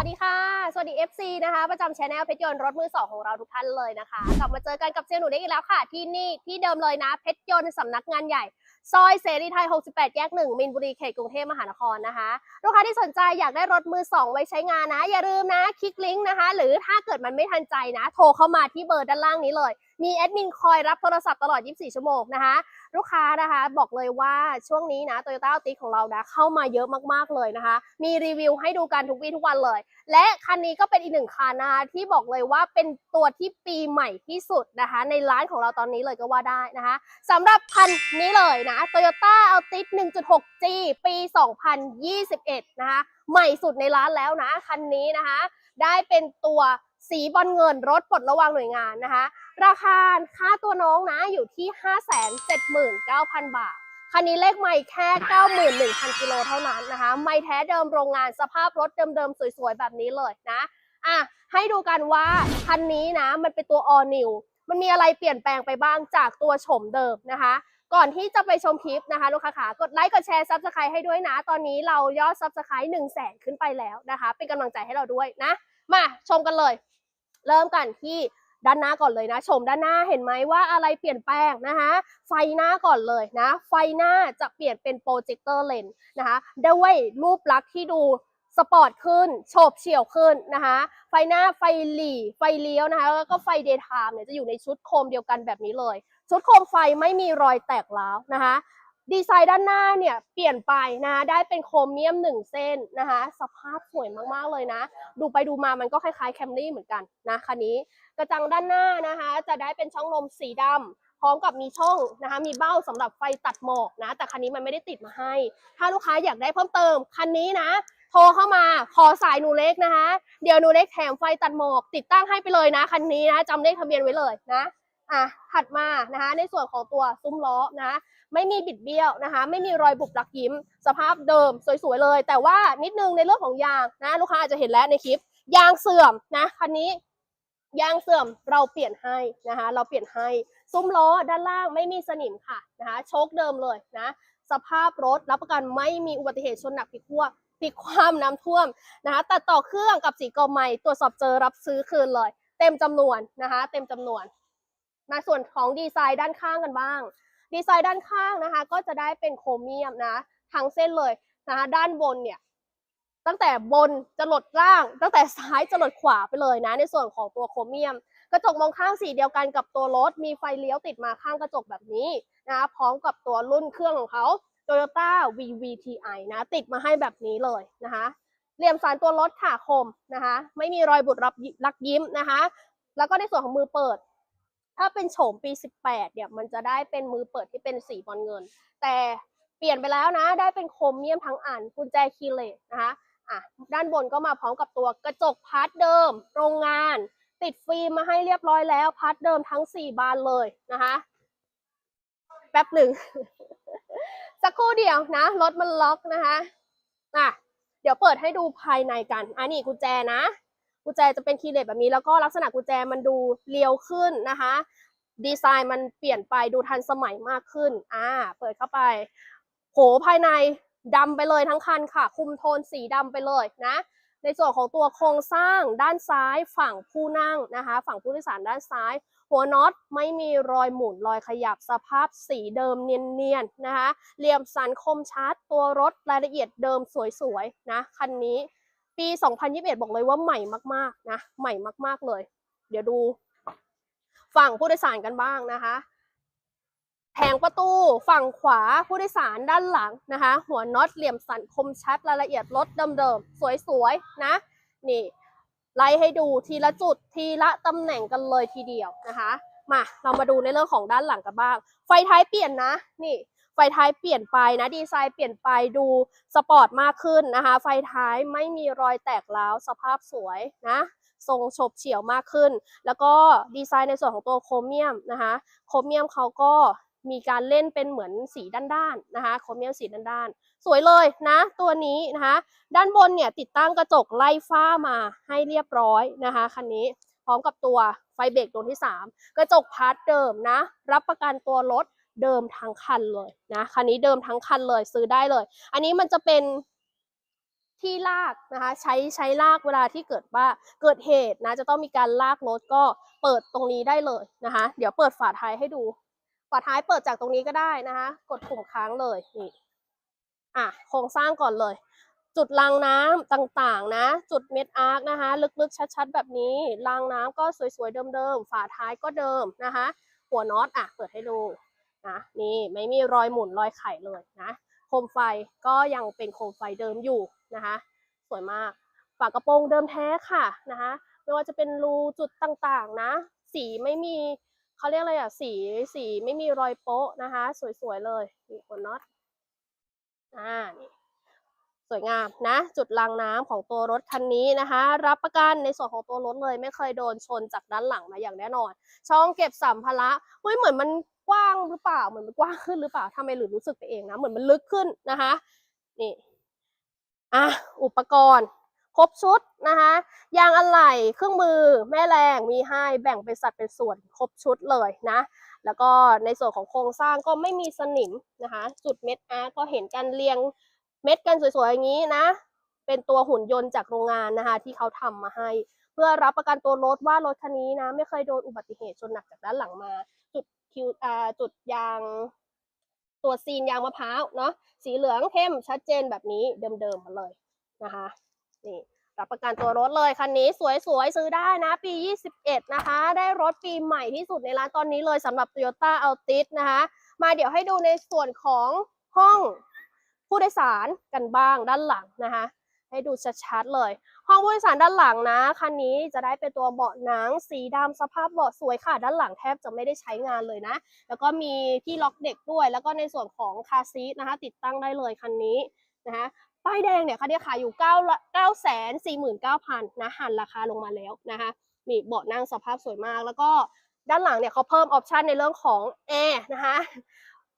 วัสดีค่ะ สวัสดี FC นะคะ ประจำชาแนลเพชรยนต์รถมือสองของเราทุกท่านเลยนะคะ กลับมาเจอกันกับเซียนหนูได้อีกแล้วค่ะ ที่นี่ที่เดิมเลยนะ เพชรยนต์สำนักงานใหญ่ ซอยเสรีไทย 68 แยก 1 มินบุรีเขตกรุงเทพมหานครนะคะ ลูกค้าที่สนใจอยากได้รถมือ2ไว้ใช้งานนะ อย่าลืมนะ คลิกลิงก์นะคะ หรือถ้าเกิดมันไม่ทันใจนะ โทรเข้ามาที่เบอร์ด้านล่างนี้เลย มีแอดมินคอยรับโทรศัพท์ตลอด 24 ชั่วโมงนะคะ ลูกค้านะคะบอกเลยว่าช่วงนี้นะ Toyota a l t i ของเรานะเข้ามาเยอะมากๆเลยนะคะ มีรีวิวให้ดูกันทุกวี่ทุกวันเลย และคันนี้ก็เป็นอีกหนึ่งคันนะคะที่บอกเลยว่าเป็นตัวที่ปีใหม่ที่สุดนะคะ ในร้านของเราตอนนี้เลยก็ว่าได้นะคะสำหรับคันนี้เลยนะ Toyota Altis 1.6G ปี 2021 นะคะใหม่สุดในร้านแล้วนะคันนี้นะคะ ได้เป็นตัวสีบอลเงินรถปลดระวางหน่วยงานนะคะ ราคาค่าตัวน้องนะอยู่ที่ 579,000 บาท คันนี้เลขไม่แค่ 91,000กิโลเท่านั้นนะคะ ไม่แท้เดิมโรงงานสภาพรถเดิมๆ สวยๆ แบบนี้เลยนะ อะ ให้ดูกันว่า คันนี้นะ มันเป็นตัว all new มันมีอะไรเปลี่ยนแปลงไปบ้างจากตัวโฉมเดิมนะคะ ก่อนที่จะไปชมคลิปนะคะลูกค้าขากดไลค์กดแชร์ซับสไครต์ให้ด้วยนะ ตอนนี้เรายอดซับสไครต์1 0 0 0 0แสนขึ้นไปแล้วนะคะ เป็นกำลังใจให้เราด้วยนะ มาชมกันเลย เริ่มกันที่ ด้านหน้าก่อนเลยนะ ชมด้านหน้าเห็นไหมว่าอะไรเปลี่ยนแปลงนะคะไฟหน้าก่อนเลยนะ ไฟหน้าจะเปลี่ยนเป็นโปรเจคเตอร์เลนนะคะด้วยรูปลักษณ์ที่ดูสปอร์ตขึ้นโฉบเฉี่ยวขึ้นนะคะ ไฟหน้าไฟหลีไฟเลี้ยวนะคะ แล้วก็ไฟเดย์ไทม์เนี่ยจะอยู่ในชุดโคมเดียวกันแบบนี้เลย ชุดโคมไฟไม่มีรอยแตกร้าวนะคะ ดีไซน์ด้านหน้าเนี่ยเปลี่ยนไปนะคะได้เป็นโครเมียมหนึ่งเส้นนะคะ สภาพสวยมากๆเลยนะ ดูไปดูมามันก็คล้ายๆแคมรี่เหมือนกันนะคันนี้ กระจังด้านหน้านะคะ จะได้เป็นช่องลมสีดำพร้อมกับมีช่องนะคะ มีเบ้าสำหรับไฟตัดหมอกนะ แต่คันนี้มันไม่ได้ติดมาให้ ถ้าลูกค้าอยากได้เพิ่มเติม คันนี้นะ โทรเข้ามาขอสายหนูเล็กนะคะ เดี๋ยวหนูเล็กแถมไฟตัดหมอก ติดตั้งให้ไปเลยนะ คันนี้นะจำเลขทะเบียนไว้เลยนะอะถัดมานะคะ ในส่วนของตัวซุ้มล้อนะ ไม่มีบิดเบี้ยวนะคะ ไม่มีรอยบุบลักยิ้ม สภาพเดิมสวยๆเลย แต่ว่านิดนึงในเรื่องของยางนะ ลูกค้าอาจจะเห็นแล้วในคลิป ยางเสื่อมนะคันนี้ ยางเสื่อมเราเปลี่ยนให้นะคะ เราเปลี่ยนให้ซุ้มล้อด้านล่างไม่มีสนิมค่ะนะคะโชคเดิมเลยนะสภาพรถรับประกันไม่มีอุบัติเหตุชนหนักพลิกคว่ำพลิกคว่ำน้ำท่วมนะคะตัดต่อเครื่องกับสีกอใหม่ตรวจสอบเจอรับซื้อคืนเลย เต็มจำนวนนะคะ เต็มจำนวนมาส่วนของดีไซน์ด้านข้างกันบ้าง ดีไซน์ด้านข้างนะคะ ก็จะได้เป็นโครเมียมนะทั้งเส้นเลยนะคะด้านบนเนี่ย ตั้งแต่บนจะหลดล่าง ตั้งแต่ซ้ายจะหลดขวาไปเลยนะ ในส่วนของตัวโครเมียม กระจกมองข้างสีเดียวกันกับตัวรถ มีไฟเลี้ยวติดมาข้างกระจกแบบนี้นะพร้อมกับตัวรุ่นเครื่องของเขา Toyota VVTi นะ ติดมาให้แบบนี้เลยนะคะเหลี่ยมสันตัวรถค่ะคมนะคะ ไม่มีรอยบุดรับลักยิ้มนะคะ แล้วก็ในส่วนของมือเปิด ถ้าเป็นโฉมปี 18 เนี่ย มันจะได้เป็นมือเปิดที่เป็นสีบอลเงิน แต่เปลี่ยนไปแล้วนะ ได้เป็นโครเมียมทั้งอันกุญแจคีเลสนะคะ อะด้านบนก็มาพร้อมกับตัวกระจกพาร์ทเดิม โรงงาน ติดฟิล์มมาให้เรียบร้อยแล้วพาร์ทเดิมทั้ง 4 บานเลยนะคะแป๊บหนึ่ง สักครู่เดียวนะ รถมันล็อกนะคะอะเดี๋ยวเปิดให้ดูภายในกันอันนี้กุญแจนะ กุญแจจะเป็นคีย์เลสแบบนี้ แล้วก็ลักษณะกุญแจมันดูเรียวขึ้นนะคะ ดีไซน์มันเปลี่ยนไปดูทันสมัยมากขึ้น อ่า เปิดเข้าไป โหภายใน ดำไปเลยทั้งคันค่ะ คุมโทนสีดำไปเลยนะ ในส่วนของตัวโครงสร้างด้านซ้ายฝั่งผู้นั่งนะคะ ฝั่งผู้โดยสารด้านซ้าย หัวน็อตไม่มีรอยหมุนรอยขยับสภาพสีเดิมเนียนๆนะคะ เหลี่ยมสันคมชัด ตัวรถรายละเอียดเดิมสวยๆนะคันนี้ปี 2021 บอกเลยว่าใหม่มากๆนะใหม่มากๆเลย เดี๋ยวดูฝั่งผู้โดยสารกันบ้างนะคะ แผงประตูฝั่งขวาผู้โดยสารด้านหลังนะคะ หัวน็อตเหลี่ยมสันคมชัดรายละเอียดรถเดิมๆ สวยๆ นะ นี่ ไล่ให้ดูทีละจุดทีละตำแหน่งกันเลยทีเดียวนะคะ มาเรามาดูในเรื่องของด้านหลังกันบ้าง ไฟท้ายเปลี่ยนนะ นี่ไฟท้ายเปลี่ยนไปนะดีไซน์เปลี่ยนไปดูสปอร์ตมากขึ้นนะคะ ไฟท้ายไม่มีรอยแตกร้าวสภาพสวยนะทรงฉบเฉี่ยวมากขึ้น แล้วก็ดีไซน์ในส่วนของตัวโครเมียมนะคะ โครเมียมเขาก็ มีการเล่นเป็นเหมือนสีด้านๆนะคะโครเมียมสีด้านๆ สวยเลยนะ ตัวนี้นะคะ ด้านบนเนี่ยติดตั้งกระจกไล่ฟ้ามาให้เรียบร้อยนะคะคันนี้พร้อมกับตัวไฟเบรกตัวที่ 3 กระจกพาร์ทเดิมนะ รับประกันตัวรถเดิมทั้งคันเลยนะคันนี้เดิมทั้งคันเลยซื้อได้เลย อันนี้มันจะเป็นที่ลากนะคะใช้ใช้ลากเวลาที่เกิดว่าเกิดเหตุนะจะต้องมีการลากรถก็เปิดตรงนี้ได้เลยนะคะ เดี๋ยวเปิดฝาท้ายให้ดู ฝาท้ายเปิดจากตรงนี้ก็ได้นะคะ กดปุ่มค้างเลยนี่อะโครงสร้างก่อนเลย จุดรางน้ำต่างๆนะ จุดเม็ดอาร์คนะคะ ลึกๆชัดๆ แบบนี้รางน้ำก็สวยๆเดิมๆฝาท้ายก็เดิมนะคะ หัวน็อตอะเปิดให้ดูนะนี่ไม่มีรอยหมุนรอยไข่เลยนะโคมไฟก็ยังเป็นโคมไฟเดิมอยู่นะคะ สวยมากฝากระโปรงเดิมแท้ค่ะนะคะ ไม่ว่าจะเป็นรูจุดต่างๆนะ สีไม่มี เขาเรียกอะไรอะสีสีไม่มีรอยโป๊ะนะคะ สวยๆเลยนี่หัวน็อตอ่านี่สวยงามนะ จุดรางน้ำของตัวรถคันนี้นะคะ รับประกันในส่วนของตัวรถเลย ไม่เคยโดนชนจากด้านหลังมาอย่างแน่นอน ช่องเก็บสัมภาระเฮ้ยเหมือนมันกว้างหรือเปล่าเหมือนมันกว้างขึ้นหรือเปล่าทำไมหรือรู้สึกไปเองนะเหมือนมันลึกขึ้นนะคะ นี่อะอุปกรณ์ ครบชุดนะคะ ยางอะไหล่เครื่องมือแม่แรงมีให้แบ่งเป็นสัดเป็นส่วนครบชุดเลยนะ แล้วก็ในส่วนของโครงสร้างก็ไม่มีสนิมนะคะ จุดเม็ดอาร์ก็เห็นกันเรียงเม็ดกันสวยๆอย่างนี้นะ เป็นตัวหุ่นยนต์จากโรงงานนะคะ ที่เขาทำมาให้ เพื่อรับประกันตัวรถว่ารถคันนี้นะ ไม่เคยโดนอุบัติเหตุชนหนักจากด้านหลังมา จุดคิวอาจุดยางตัวซีนยางมะพร้าวเนาะสีเหลืองเข้มชัดเจนแบบนี้เดิมๆมาเลยนะคะ นี่รับประกันตัวรถเลยคันนี้สวยๆ ซื้อได้นะ ปี 21 นะคะ ได้รถปีใหม่ที่สุดในร้านตอนนี้เลยสำหรับ Toyota Altis นะคะ มาเดี๋ยวให้ดูในส่วนของห้องผู้โดยสารกันบ้างด้านหลังนะคะ ให้ดูชัดๆเลย ห้องผู้โดยสารด้านหลังนะคันนี้จะได้เป็นตัวเบาะหนัง สีดำสภาพเบาะสวยค่ะ ด้านหลังแทบจะไม่ได้ใช้งานเลยนะ แล้วก็มีที่ล็อกเด็กด้วย แล้วก็ในส่วนของคาซีทนะคะ ติดตั้งได้เลยคันนี้นะคะ ป้ายแดงเนี่ยคันนี้ขายอยู่9 9 4 9 0 0 0นะหันราคาลงมาแล้วนะคะมีเบาะนั่งสภาพสวยมาก แล้วก็ด้านหลังเนี่ยเขาเพิ่มออปชันในเรื่องของแอร์นะคะ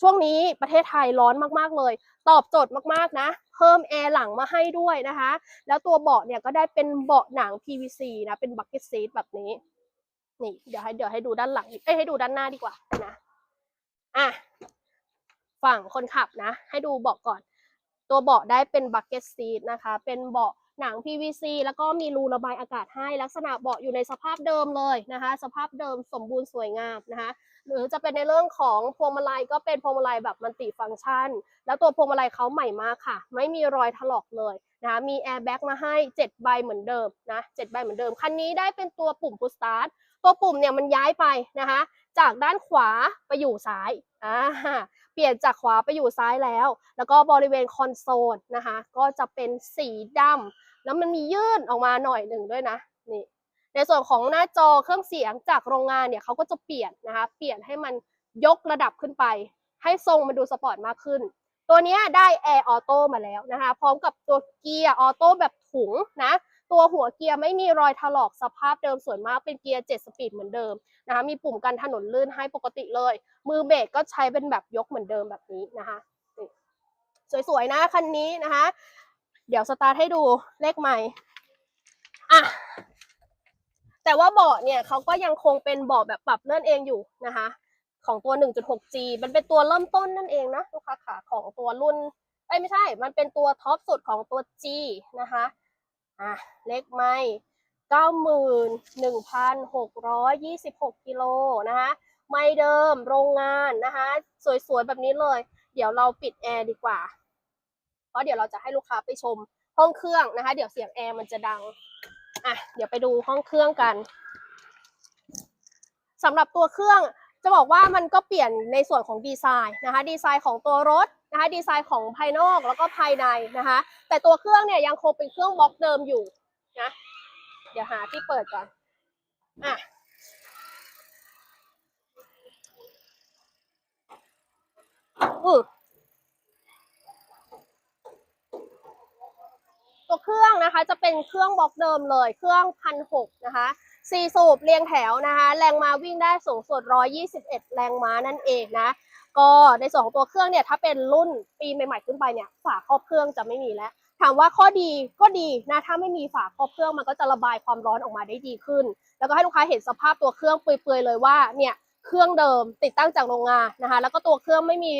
ช่วงนี้ประเทศไทยร้อนมากๆเลย ตอบโจทย์มากๆนะ เพิ่มแอร์หลังมาให้ด้วยนะคะ แล้วตัวเบาะเนี่ยก็ได้เป็นเบาะหนัง PVC นะเป็นบักเก็ตซีทแบบนี้ นี่เดี๋ยวให้เดี๋ยวให้ดูด้านหลังเอ้ให้ดูด้านหน้าดีกว่านะอะฝั่งคนขับนะ ให้ดูเบาะก่อน ตัวเบาะได้เป็นบักเก็ตซีทนะคะ เป็นเบาะหนัง PVC แล้วก็มีรูระบายอากาศให้ ลักษณะเบาะอยู่ในสภาพเดิมเลยนะคะ สภาพเดิมสมบูรณ์สวยงามนะคะ หรือจะเป็นในเรื่องของพวงมาลัยก็เป็นพวงมาลัยแบบมัลติฟังก์ชัน แล้วตัวพวงมาลัยเขาใหม่มากค่ะ ไม่มีรอยถลอกเลยนะคะมีแอร์แบ็กมาให้ 7 ใบเหมือนเดิมนะ7ใบเหมือนเดิม คันนี้ได้เป็นตัวปุ่มพุชสตาร์ทตัวปุ่มเนี่ยมันย้ายไปนะคะ จากด้านขวาไปอยู่ซ้ายอ่า เปลี่ยนจากขวาไปอยู่ซ้ายแล้ว แล้วก็บริเวณคอนโซลนะคะ ก็จะเป็นสีดำแล้วมันมียื่นออกมาหน่อยหนึ่งด้วยนะนี่ในส่วนของหน้าจอเครื่องเสียงจากโรงงานเนี่ยเขาก็จะเปลี่ยนนะคะ เปลี่ยนให้มันยกระดับขึ้นไป ให้ทรงมันดูสปอร์ตมากขึ้น ตัวนี้ได้แอร์ออโต้มาแล้วนะคะ พร้อมกับตัวเกียร์ออโต้แบบถุงนะ ตัวหัวเกียร์ไม่มีรอยถลอกสภาพเดิมสวยมากเป็นเกียร์7สปีดเหมือนเดิมนะคะมีปุ่มกันถนนลื่นให้ปกติเลย มือเบรกก็ใช้เป็นแบบยกเหมือนเดิมแบบนี้นะคะสวยๆนะคันนี้นะคะ เดี๋ยวสตาร์ทให้ดูเลขใหม่อะแต่ว่าเบาะเนี่ยเขาก็ยังคงเป็นเบาะแบบปรับเลื่อนเองอยู่นะคะของตัว 1.6G มันเป็นตัวเริ่มต้นนั่นเองนะลูกค้าขาของตัวรุ่น เอ้ยไม่ใช่ มันเป็นตัวท็อปสุดของตัว G นะคะ อะเลขไม่91,626กิโลนะคะไม่เดิมโรงงานนะคะ สวยๆ แบบนี้เลย เดี๋ยวเราปิดแอร์ดีกว่า เพราะเดี๋ยวเราจะให้ลูกค้าไปชมห้องเครื่องนะคะ เดี๋ยวเสียงแอร์มันจะดังอะเดี๋ยวไปดูห้องเครื่องกันสำหรับตัวเครื่องจะบอกว่ามันก็เปลี่ยนในส่วนของดีไซน์นะคะ ดีไซน์ของตัวรถนะคะดีไซน์ของภายนอกแล้วก็ภายในนะคะ แต่ตัวเครื่องเนี่ยยังคงเป็นเครื่องบล็อกเดิมอยู่นะเดี๋ยวหาที่เปิดก่อนอะอือตัวเครื่องนะคะจะเป็นเครื่องบล็อกเดิมเลย เครื่องพันหกนะคะสี่สูบเรียงแถวนะคะ แรงม้าวิ่งได้สูงสุด 121 แรงม้านั่นเองนะ ก็ในส่วนของตัวเครื่องเนี่ยถ้าเป็นรุ่นปีใหม่ๆขึ้นไปเนี่ยฝาครอบเครื่องจะไม่มีแล้วถามว่าข้อดีก็ดีนะถ้าไม่มีฝาครอบเครื่องมันก็จะระบายความร้อนออกมาได้ดีขึ้น แล้วก็ให้ลูกค้าเห็นสภาพตัวเครื่องเปื่อยๆเลยว่าเนี่ยเครื่องเดิมติดตั้งจากโรงงานนะคะแล้วก็ตัวเครื่องไม่มี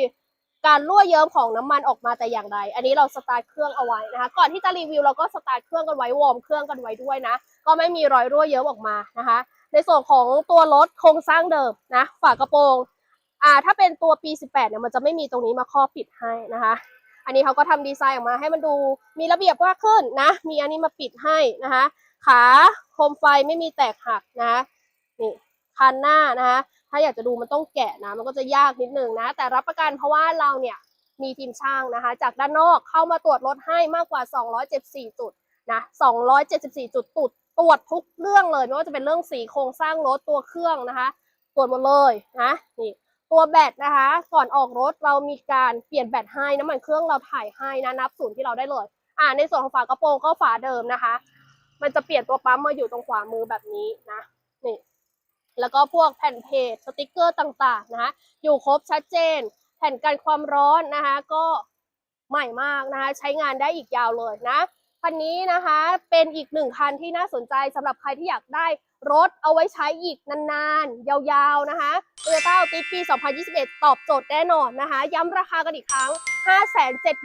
การรั่วเยิ้มของน้ำมันออกมาแต่อย่างใด อันนี้เราสตาร์ทเครื่องเอาไว้นะคะก่อนที่จะรีวิวเราก็สตาร์ทเครื่องกันไว้วอร์มเครื่องกันไว้ด้วยนะ ก็ไม่มีรอยรั่วเยิ้มออกมานะคะ ในส่วนของตัวรถโครงสร้างเดิมนะฝากระโปรง อ่าถ้าเป็นตัวปี 18เนี่ยมันจะไม่มีตรงนี้มาครอบปิดให้นะคะ อันนี้เขาก็ทำดีไซน์ออกมาให้มันดูมีระเบียบมากขึ้นนะ มีอันนี้มาปิดให้นะคะ ขาโคมไฟไม่มีแตกหักนะะนี่คันหน้านะคะ ถ้าอยากจะดูมันต้องแกะนะ มันก็จะยากนิดนึงนะ แต่รับประกันเพราะว่าเราเนี่ยมีทีมช่างนะคะ จากด้านนอกเข้ามาตรวจรถให้มากกว่า 274 จุดนะ274 จุดตรวจตรวจทุกเรื่องเลยไม่ว่าจะเป็นเรื่องสีโครงสร้างรถตัวเครื่องนะคะ ตรวจหมดเลยนะนี่ ตัวแบตนะคะ ก่อนออกรถเรามีการเปลี่ยนแบตให้น้ำมันเครื่องเราถ่ายให้นะนับศูนย์ที่เราได้เลย อ่าในส่วนของฝากระโปรงก็ฝาเดิมนะคะ มันจะเปลี่ยนตัวปั๊มมาอยู่ตรงขวามือแบบนี้นะนี่แล้วก็พวกแผ่นเพจสติกเกอร์ต่างๆนะคะอยู่ครบชัดเจน แผ่นกันความร้อนนะคะ ก็ใหม่มากนะคะ ใช้งานได้อีกยาวเลยนะคันนี้นะคะเป็นอีกหนึ่งคันที่น่าสนใจสำหรับใครที่อยากได้ รถเอาไว้ใช้อีกนานๆ ยาวๆนะคะ Toyota Altis ปี 2021 ตอบโจทย์แน่นอนนะคะ ย้ำราคากันอีกครั้ง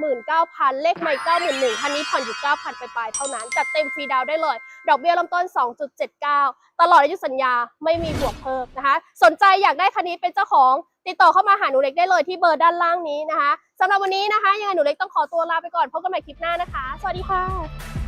579,000 เลขใหม่91,000คันนี้ผ่อนอยู่ 9,000 ไปปลายๆเท่านั้น จัดเต็มฟรีดาวได้เลย ดอกเบี้ยเริ่มต้น 2.79 ตลอดอายุสัญญาไม่มีบวกเพิ่มนะคะ สนใจอยากได้คันนี้เป็นเจ้าของติดต่อเข้ามาหาหนูเล็กได้เลยที่เบอร์ด้านล่างนี้นะคะสำหรับวันนี้นะคะยังไงหนูเล็กต้องขอตัวลาไปก่อนพบกันใหม่คลิปหน้านะคะ สวัสดีค่ะ